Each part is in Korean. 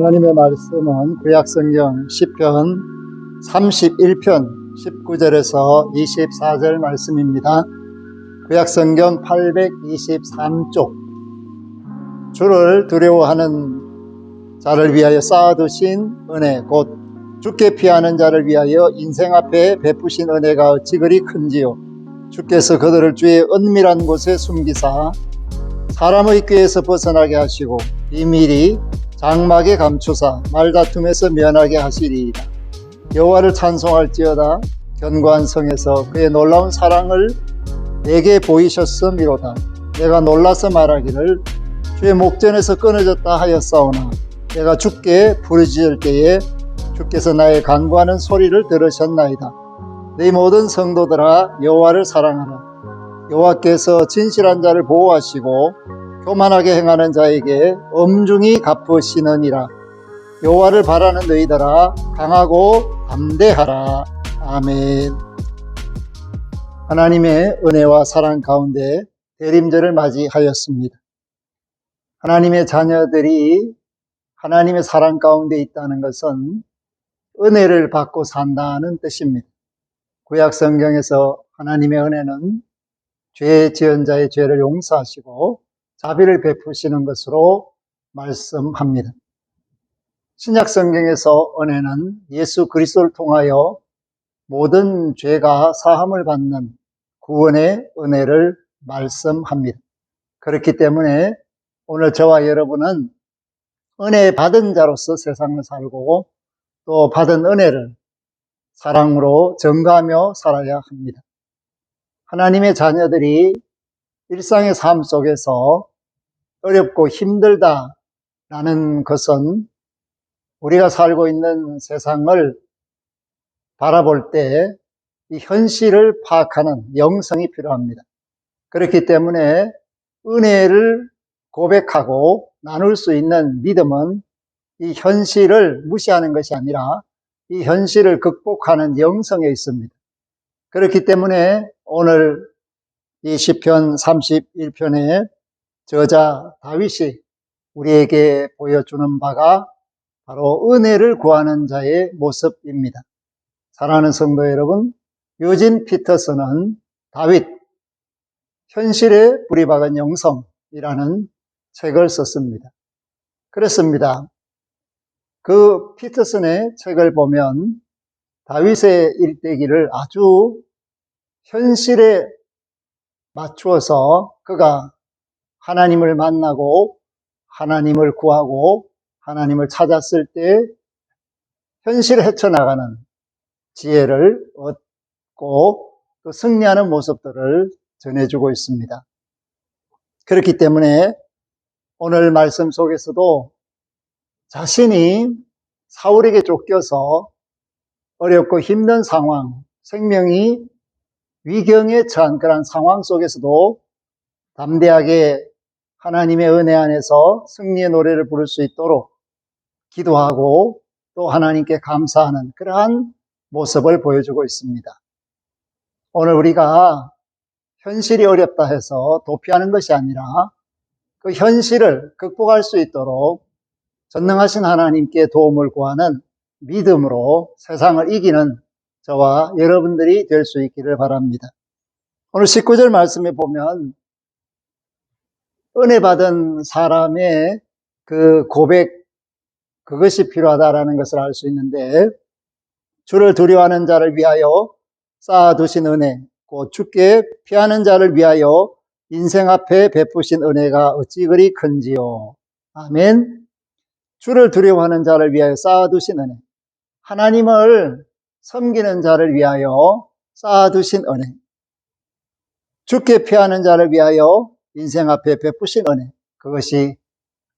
하나님의 말씀은 구약성경 10편 31편 19절에서 24절 말씀입니다. 구약성경 823쪽 주를 두려워하는 자를 위하여 쌓아두신 은혜 곧 주께 피하는 자를 위하여 인생 앞에 베푸신 은혜가 어찌 그리 큰지요 주께서 그들을 주의 은밀한 곳에 숨기사 사람의 꾀에서 벗어나게 하시고 비밀이 장막에 감추사 말다툼에서 면하게 하시리이다. 여호와를 찬송할지어다 견고한 성에서 그의 놀라운 사랑을 내게 보이셨음이로다. 내가 놀라서 말하기를 주의 목전에서 끊어졌다 하였사오나 내가 주께 부르짖을 때에 주께서 나의 간구하는 소리를 들으셨나이다. 내 모든 성도들아 여호와를 사랑하라. 여호와께서 진실한 자를 보호하시고 교만하게 행하는 자에게 엄중히 갚으시느니라. 여호와를 바라는 너희들아 강하고 담대하라. 아멘. 하나님의 은혜와 사랑 가운데 대림절을 맞이하였습니다. 하나님의 자녀들이 하나님의 사랑 가운데 있다는 것은 은혜를 받고 산다는 뜻입니다. 구약 성경에서 하나님의 은혜는 죄 지은 자의 죄를 용서하시고 자비를 베푸시는 것으로 말씀합니다. 신약 성경에서 은혜는 예수 그리스도를 통하여 모든 죄가 사함을 받는 구원의 은혜를 말씀합니다. 그렇기 때문에 오늘 저와 여러분은 은혜 받은 자로서 세상을 살고 또 받은 은혜를 사랑으로 증가하며 살아야 합니다. 하나님의 자녀들이 일상의 삶 속에서 어렵고 힘들다라는 것은 우리가 살고 있는 세상을 바라볼 때 이 현실을 파악하는 영성이 필요합니다. 그렇기 때문에 은혜를 고백하고 나눌 수 있는 믿음은 이 현실을 무시하는 것이 아니라 이 현실을 극복하는 영성에 있습니다. 그렇기 때문에 오늘 이 시편 31편의 저자 다윗이 우리에게 보여주는 바가 바로 은혜를 구하는 자의 모습입니다. 사랑하는 성도 여러분, 유진 피터슨은 다윗, 현실에 뿌리 박은 영성이라는 책을 썼습니다. 그렇습니다. 그 피터슨의 책을 보면 다윗의 일대기를 아주 현실에 맞추어서 그가 하나님을 만나고 하나님을 구하고 하나님을 찾았을 때 현실을 헤쳐나가는 지혜를 얻고 또 승리하는 모습들을 전해주고 있습니다. 그렇기 때문에 오늘 말씀 속에서도 자신이 사울에게 쫓겨서 어렵고 힘든 상황, 생명이 위경에 처한 그런 상황 속에서도 담대하게 하나님의 은혜 안에서 승리의 노래를 부를 수 있도록 기도하고 또 하나님께 감사하는 그러한 모습을 보여주고 있습니다. 오늘 우리가 현실이 어렵다 해서 도피하는 것이 아니라 그 현실을 극복할 수 있도록 전능하신 하나님께 도움을 구하는 믿음으로 세상을 이기는 저와 여러분들이 될 수 있기를 바랍니다. 오늘 19절 말씀에 보면 은혜 받은 사람의 그 고백 그것이 필요하다라는 것을 알 수 있는데 주를 두려워하는 자를 위하여 쌓아두신 은혜 곧 주께 피하는 자를 위하여 인생 앞에 베푸신 은혜가 어찌 그리 큰지요. 아멘. 주를 두려워하는 자를 위하여 쌓아두신 은혜. 하나님을 섬기는 자를 위하여 쌓아두신 은혜. 죽게 피하는 자를 위하여 인생 앞에 베푸신 은혜. 그것이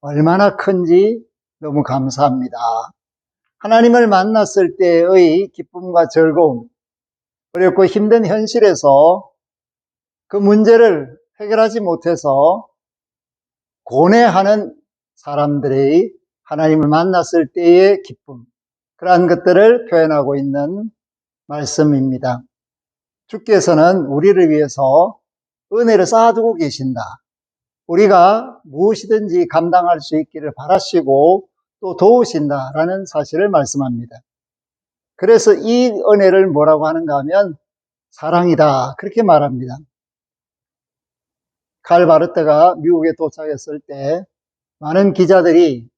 얼마나 큰지 너무 감사합니다. 하나님을 만났을 때의 기쁨과 즐거움, 어렵고 힘든 현실에서 그 문제를 해결하지 못해서 고뇌하는 사람들의 하나님을 만났을 때의 기쁨, 그러한 것들을 표현하고 있는 말씀입니다. 주께서는 우리를 위해서 은혜를 쌓아두고 계신다. 우리가 무엇이든지 감당할 수 있기를 바라시고 또 도우신다라는 사실을 말씀합니다. 그래서 이 은혜를 뭐라고 하는가 하면 사랑이다. 그렇게 말합니다. 칼 바르트가 미국에 도착했을 때 많은 기자들이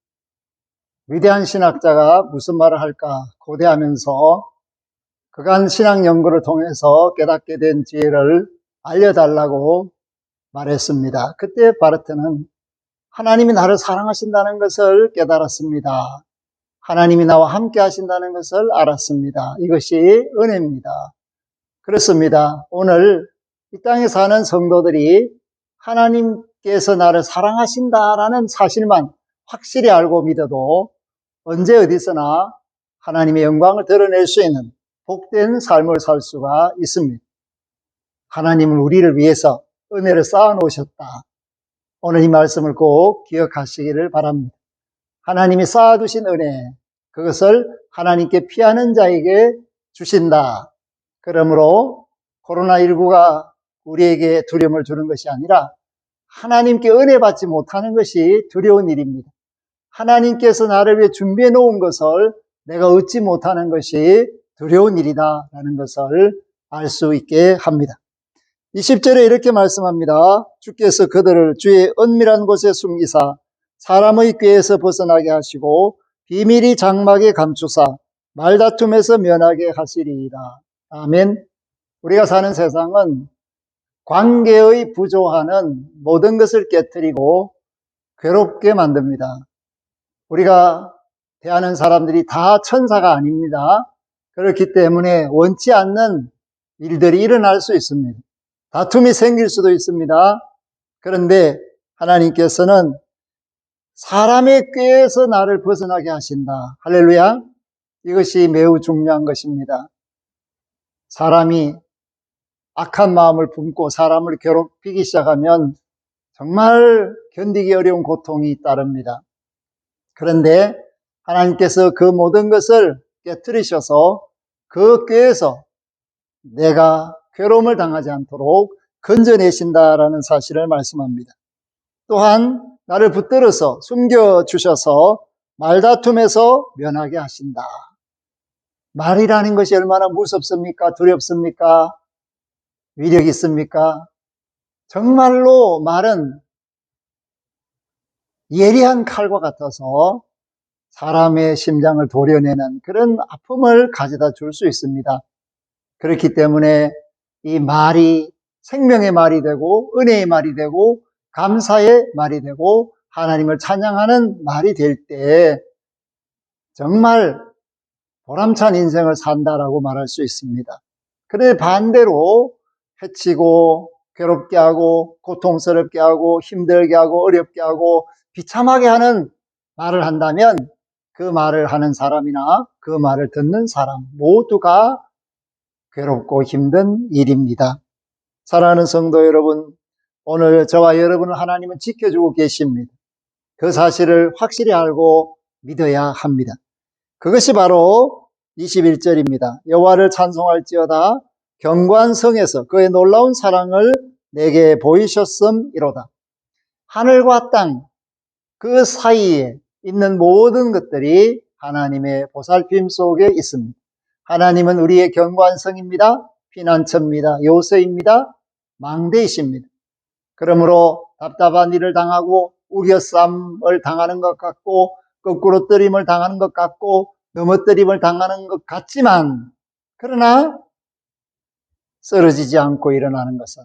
위대한 신학자가 무슨 말을 할까 고대하면서 그간 신학 연구를 통해서 깨닫게 된 지혜를 알려달라고 말했습니다. 그때 바르트는 하나님이 나를 사랑하신다는 것을 깨달았습니다. 하나님이 나와 함께 하신다는 것을 알았습니다. 이것이 은혜입니다. 그렇습니다. 오늘 이 땅에 사는 성도들이 하나님께서 나를 사랑하신다라는 사실만 확실히 알고 믿어도 언제 어디서나 하나님의 영광을 드러낼 수 있는 복된 삶을 살 수가 있습니다. 하나님은 우리를 위해서 은혜를 쌓아 놓으셨다. 오늘 이 말씀을 꼭 기억하시기를 바랍니다. 하나님이 쌓아두신 은혜, 그것을 하나님께 피하는 자에게 주신다. 그러므로 코로나19가 우리에게 두려움을 주는 것이 아니라 하나님께 은혜 받지 못하는 것이 두려운 일입니다. 하나님께서 나를 위해 준비해 놓은 것을 내가 얻지 못하는 것이 두려운 일이다라는 것을 알 수 있게 합니다. 20절에 이렇게 말씀합니다. 주께서 그들을 주의 은밀한 곳에 숨기사 사람의 꾀에서 벗어나게 하시고 비밀이 장막에 감추사 말다툼에서 면하게 하시리이다. 아멘. 우리가 사는 세상은 관계의 부조화는 모든 것을 깨뜨리고 괴롭게 만듭니다. 우리가 대하는 사람들이 다 천사가 아닙니다. 그렇기 때문에 원치 않는 일들이 일어날 수 있습니다. 다툼이 생길 수도 있습니다. 그런데 하나님께서는 사람의 꾀에서 나를 벗어나게 하신다. 할렐루야. 이것이 매우 중요한 것입니다. 사람이 악한 마음을 품고 사람을 괴롭히기 시작하면 정말 견디기 어려운 고통이 따릅니다. 그런데 하나님께서 그 모든 것을 깨뜨리셔서 그 꾀에서 내가 괴로움을 당하지 않도록 건져내신다라는 사실을 말씀합니다. 또한 나를 붙들어서 숨겨주셔서 말다툼에서 면하게 하신다. 말이라는 것이 얼마나 무섭습니까? 두렵습니까? 위력 있습니까? 정말로 말은 예리한 칼과 같아서 사람의 심장을 도려내는 그런 아픔을 가져다 줄 수 있습니다. 그렇기 때문에 이 말이 생명의 말이 되고 은혜의 말이 되고 감사의 말이 되고 하나님을 찬양하는 말이 될 때 정말 보람찬 인생을 산다라고 말할 수 있습니다. 그런데 반대로 해치고 괴롭게 하고 고통스럽게 하고 힘들게 하고 어렵게 하고 비참하게 하는 말을 한다면 그 말을 하는 사람이나 그 말을 듣는 사람 모두가 괴롭고 힘든 일입니다. 사랑하는 성도 여러분, 오늘 저와 여러분을 하나님은 지켜주고 계십니다. 그 사실을 확실히 알고 믿어야 합니다. 그것이 바로 21절입니다. 여호와를 찬송할지어다 경관성에서 그의 놀라운 사랑을 내게 보이셨음이로다. 하늘과 땅 그 사이에 있는 모든 것들이 하나님의 보살핌 속에 있습니다. 하나님은 우리의 경관성입니다. 피난처입니다. 요새입니다. 망대이십니다. 그러므로 답답한 일을 당하고 우겨쌈을 당하는 것 같고 거꾸로 뜨림을 당하는 것 같고 넘어뜨림을 당하는 것 같지만 그러나 쓰러지지 않고 일어나는 것은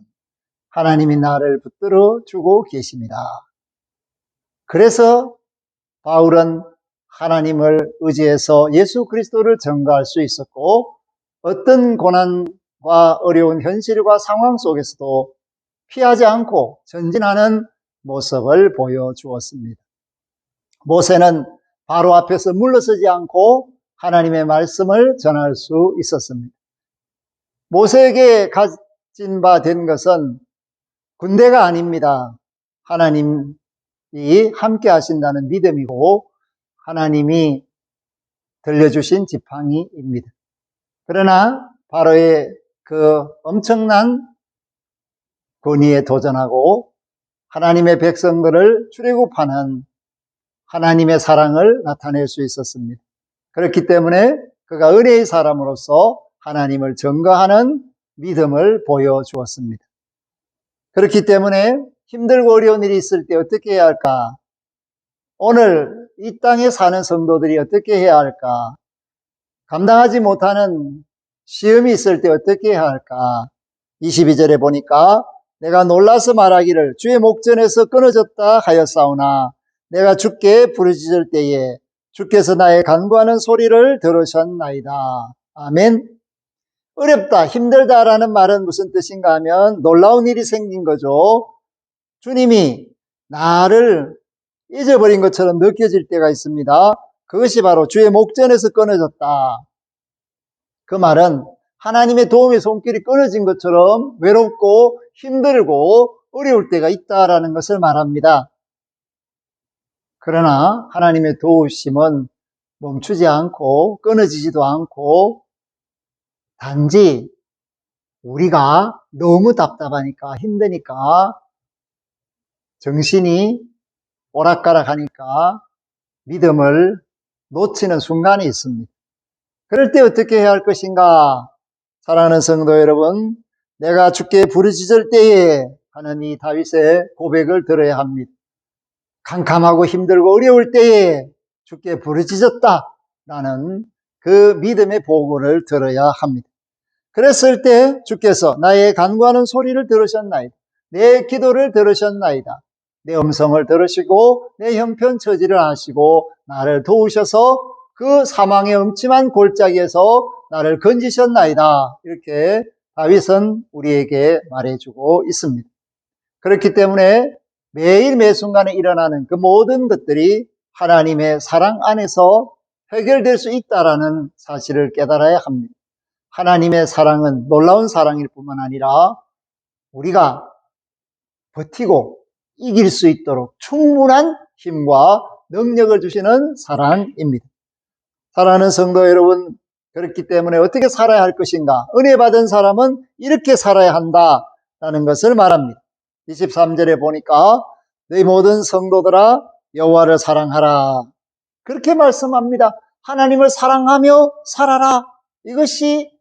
하나님이 나를 붙들어 주고 계십니다. 그래서 바울은 하나님을 의지해서 예수 그리스도를 전가할 수 있었고 어떤 고난과 어려운 현실과 상황 속에서도 피하지 않고 전진하는 모습을 보여주었습니다. 모세는 바로 앞에서 물러서지 않고 하나님의 말씀을 전할 수 있었습니다. 모세에게 가진 바 된 것은 군대가 아닙니다. 하나님이 함께 하신다는 믿음이고 하나님이 들려주신 지팡이입니다. 그러나 바로의 그 엄청난 권위에 도전하고 하나님의 백성들을 출애굽하는 하나님의 사랑을 나타낼 수 있었습니다. 그렇기 때문에 그가 은혜의 사람으로서 하나님을 증거하는 믿음을 보여주었습니다. 그렇기 때문에 힘들고 어려운 일이 있을 때 어떻게 해야 할까? 오늘 이 땅에 사는 성도들이 어떻게 해야 할까? 감당하지 못하는 시험이 있을 때 어떻게 해야 할까? 22절에 보니까 내가 놀라서 말하기를 주의 목전에서 끊어졌다 하였사오나 내가 주께 부르짖을 때에 주께서 나의 간구하는 소리를 들으셨나이다. 아멘. 어렵다, 힘들다라는 말은 무슨 뜻인가 하면 놀라운 일이 생긴 거죠. 주님이 나를 잊어버린 것처럼 느껴질 때가 있습니다. 그것이 바로 주의 목전에서 끊어졌다. 그 말은 하나님의 도움의 손길이 끊어진 것처럼 외롭고 힘들고 어려울 때가 있다라는 것을 말합니다. 그러나 하나님의 도우심은 멈추지 않고 끊어지지도 않고 단지 우리가 너무 답답하니까 힘드니까 정신이 오락가락 하니까 믿음을 놓치는 순간이 있습니다. 그럴 때 어떻게 해야 할 것인가? 사랑하는 성도 여러분, 내가 주께 부르짖을 때에 하는 이 다윗의 고백을 들어야 합니다. 캄캄하고 힘들고 어려울 때에 주께 부르짖었다. 라는 그 믿음의 보고를 들어야 합니다. 그랬을 때 주께서 나의 간구하는 소리를 들으셨나이다. 내 기도를 들으셨나이다. 내 음성을 들으시고 내 형편 처지를 아시고 나를 도우셔서 그 사망의 음침한 골짜기에서 나를 건지셨나이다. 이렇게 다윗은 우리에게 말해주고 있습니다. 그렇기 때문에 매일 매 순간에 일어나는 그 모든 것들이 하나님의 사랑 안에서 해결될 수 있다라는 사실을 깨달아야 합니다. 하나님의 사랑은 놀라운 사랑일 뿐만 아니라 우리가 버티고 이길 수 있도록 충분한 힘과 능력을 주시는 사랑입니다. 사랑하는 성도 여러분, 그렇기 때문에 어떻게 살아야 할 것인가? 은혜 받은 사람은 이렇게 살아야 한다라는 것을 말합니다. 23절에 보니까 너희 모든 성도들아 여호와를 사랑하라. 그렇게 말씀합니다. 하나님을 사랑하며 살아라. 이것이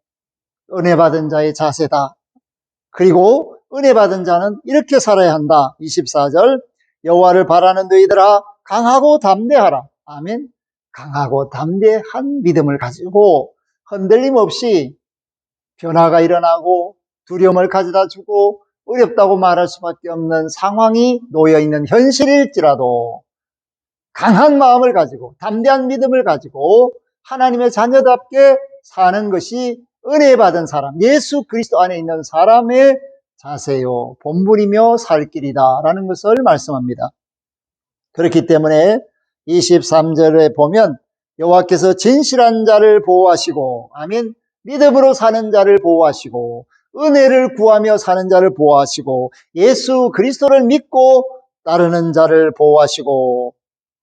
은혜 받은 자의 자세다. 그리고 은혜 받은 자는 이렇게 살아야 한다. 24절 여호와를 바라는 너희들아 강하고 담대하라. 아멘. 강하고 담대한 믿음을 가지고 흔들림 없이 변화가 일어나고 두려움을 가져다 주고 어렵다고 말할 수밖에 없는 상황이 놓여 있는 현실일지라도 강한 마음을 가지고 담대한 믿음을 가지고 하나님의 자녀답게 사는 것이 은혜 받은 사람, 예수 그리스도 안에 있는 사람의 자세요, 본분이며 살 길이다 라는 것을 말씀합니다. 그렇기 때문에 23절에 보면 여호와께서 진실한 자를 보호하시고 아멘 믿음으로 사는 자를 보호하시고 은혜를 구하며 사는 자를 보호하시고 예수 그리스도를 믿고 따르는 자를 보호하시고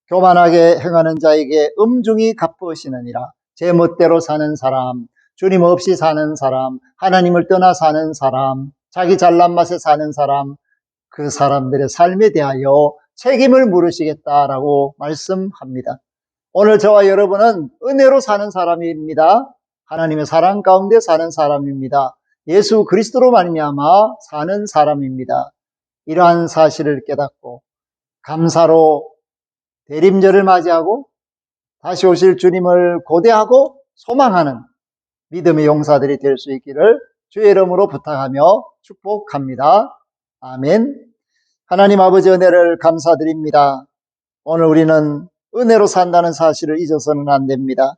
교만하게 행하는 자에게 음중이 갚으시느니라 제 멋대로 사는 사람 주님 없이 사는 사람 하나님을 떠나 사는 사람 자기 잘난 맛에 사는 사람 그 사람들의 삶에 대하여 책임을 물으시겠다라고 말씀합니다. 오늘 저와 여러분은 은혜로 사는 사람입니다. 하나님의 사랑 가운데 사는 사람입니다. 예수 그리스도로 말미암아 사는 사람입니다. 이러한 사실을 깨닫고 감사로 대림절을 맞이하고 다시 오실 주님을 고대하고 소망하는 믿음의 용사들이 될 수 있기를 주의 이름으로 부탁하며 축복합니다. 아멘. 하나님 아버지 은혜를 감사드립니다. 오늘 우리는 은혜로 산다는 사실을 잊어서는 안 됩니다.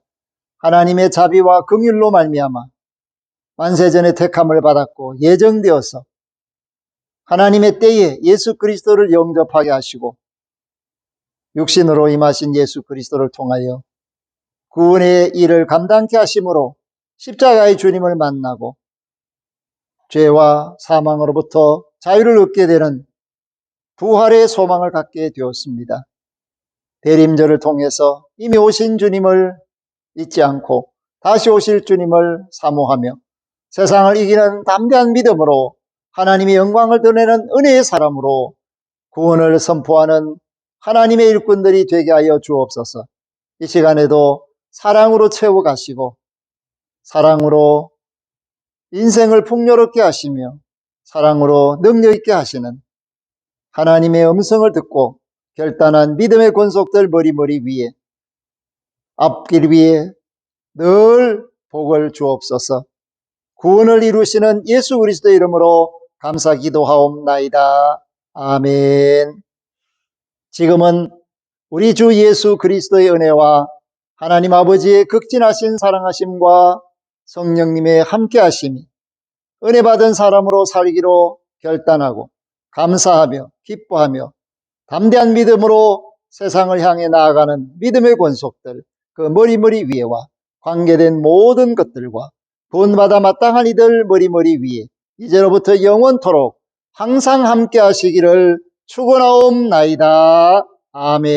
하나님의 자비와 긍휼로 말미암아 만세전에 택함을 받았고 예정되어서 하나님의 때에 예수 그리스도를 영접하게 하시고 육신으로 임하신 예수 그리스도를 통하여 구원의 일을 감당케 하심으로 십자가의 주님을 만나고 죄와 사망으로부터 자유를 얻게 되는 부활의 소망을 갖게 되었습니다. 대림절을 통해서 이미 오신 주님을 잊지 않고 다시 오실 주님을 사모하며 세상을 이기는 담대한 믿음으로 하나님의 영광을 드러내는 은혜의 사람으로 구원을 선포하는 하나님의 일꾼들이 되게 하여 주옵소서. 이 시간에도 사랑으로 채워 가시고 사랑으로 인생을 풍요롭게 하시며 사랑으로 능력 있게 하시는 하나님의 음성을 듣고 결단한 믿음의 권속들 머리머리 위에 앞길 위에 늘 복을 주옵소서. 구원을 이루시는 예수 그리스도 이름으로 감사 기도하옵나이다. 아멘. 지금은 우리 주 예수 그리스도의 은혜와 하나님 아버지의 극진하신 사랑하심과 성령님의 함께 하심이 은혜 받은 사람으로 살기로 결단하고 감사하며 기뻐하며 담대한 믿음으로 세상을 향해 나아가는 믿음의 권속들 그 머리머리 위에와 관계된 모든 것들과 구원받아 마땅한 이들 머리머리 위에 이제로부터 영원토록 항상 함께 하시기를 축원하옵나이다. 아멘.